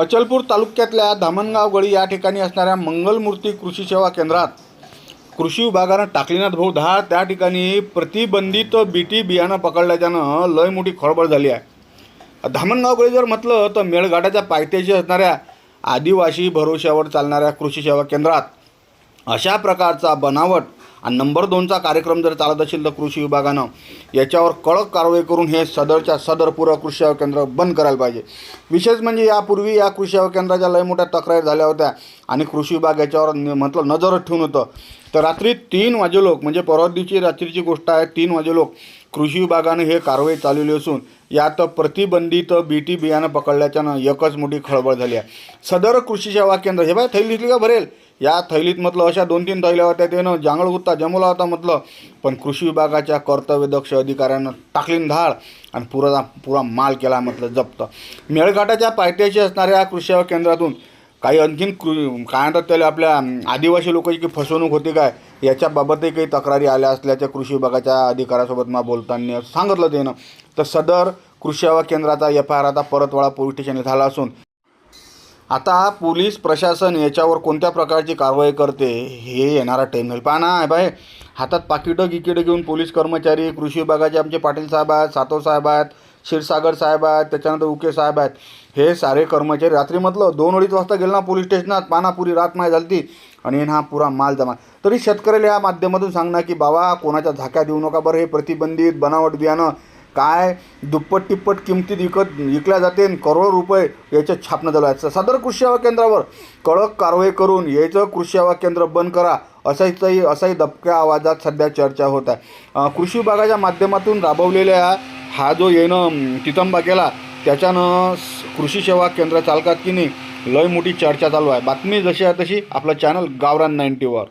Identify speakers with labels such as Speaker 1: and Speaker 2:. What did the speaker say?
Speaker 1: अचलपूर तालुक्यातल्या धामणगाव गळी या ठिकाणी असणाऱ्या मंगलमूर्ती कृषी सेवा केंद्रात कृषी विभागानं टाकलीनाथ भाऊ दहा त्या ठिकाणी प्रतिबंधित बीटी बियाणं पकडल्याच्यानं लय मोठी खळबळ झाली आहे. धामणगाव गळी जर म्हटलं तर मेळघाटाच्या पायथ्याशी असणाऱ्या आदिवासी भरोश्यावर चालणाऱ्या कृषी सेवा केंद्रात अशा प्रकारचा बनावट आणि नंबर दोनचा कार्यक्रम जर चालत असेल तर कृषी विभागानं याच्यावर कडक कारवाई करून हे सदरच्या सदर पूर्व कृषी सेवा केंद्र बंद करायला पाहिजे. विशेष म्हणजे यापूर्वी या कृषी सेवा केंद्राच्या लय मोठ्या तक्रारी झाल्या होत्या आणि कृषी विभाग याच्यावर म्हटलं नजरच ठेवून होतं. तर रात्री तीन वाजे लोक म्हणजे परवा दिवशी रात्रीची गोष्ट आहे तीन वाजे लोक कृषी विभागानं हे कारवाई चालवली असून यात प्रतिबंधित बीटी बियाणं पकडल्याच्यानं एकच मोठी खळबळ झाली आहे. सदर कृषी सेवा केंद्र हे बाय थैली दिसली का भरेल? या थैलीत म्हटलं अशा दोन तीन थैल्या होत्या त्यानं जांगळ गुत्ता जमवला होता म्हटलं. पण कृषी विभागाच्या कर्तव्यदक्ष अधिकाऱ्यानं टाकलीन धाड आणि पुरा पुरा माल केला म्हटलं जप्त. मेळघाटाच्या पायथ्याशी असणाऱ्या कृषी सेवा केंद्रातून काही आणखीन कृ काय म्हणतात त्याला आपल्या आदिवासी लोकांची की फसवणूक होते काय? याच्याबाबतही काही तक्रारी आल्या असल्याच्या कृषी विभागाच्या अधिकाऱ्यासोबत मला बोलताना सांगितलं त्यानं. तर सदर कृषी सेवा केंद्राचा एफ आय आर आता परतवाडा पोलीस स्टेशन झाला असून. आता पोलीस प्रशासन याच्यावर कोणत्या प्रकारची कारवाई करते हे येणारा टाईम होईल पहा ना बाय हातात पाकिटं गिकिटं घेऊन पोलीस कर्मचारी कृषी विभागाचे आमचे पाटील साहेब आहेत सातव साहेब आहेत क्षीरसागर साहेब आहेत त्याच्यानंतर उके साहेब आहेत. हे सारे कर्मचारी रात्री म्हटलं दोन अडीच वाजता गेलं ना पोलीस स्टेशनात. पानापुरी रात रात झाली झालती आणि हा पुरा माल जमा. तरी शेतकऱ्याला या माध्यमातून सांगणार की बाबा कोणाच्या झाक्या देऊ नका बरं हे प्रतिबंधित बनावट बियाणं काय दुप्पट तिप्पट किमतीत विकत विकल्या जाते करोडो रुपये याचं छापणं झालं आहे. सदर कृषी सेवा केंद्रावर कडक कारवाई करून याचं कृषी सेवा केंद्र बंद करा असाही असाही दबक्या आवाजात सध्या चर्चा होत आहे. कृषी विभागाच्या माध्यमातून राबवलेल्या हा जो येणं तितंबा केला त्याच्यानं कृषी सेवा केंद्र चालकात की नाही लय मोठी चर्चा चालू आहे. बातमी जशी आहे तशी आपलं चॅनल गावरान नाईन्टीवर.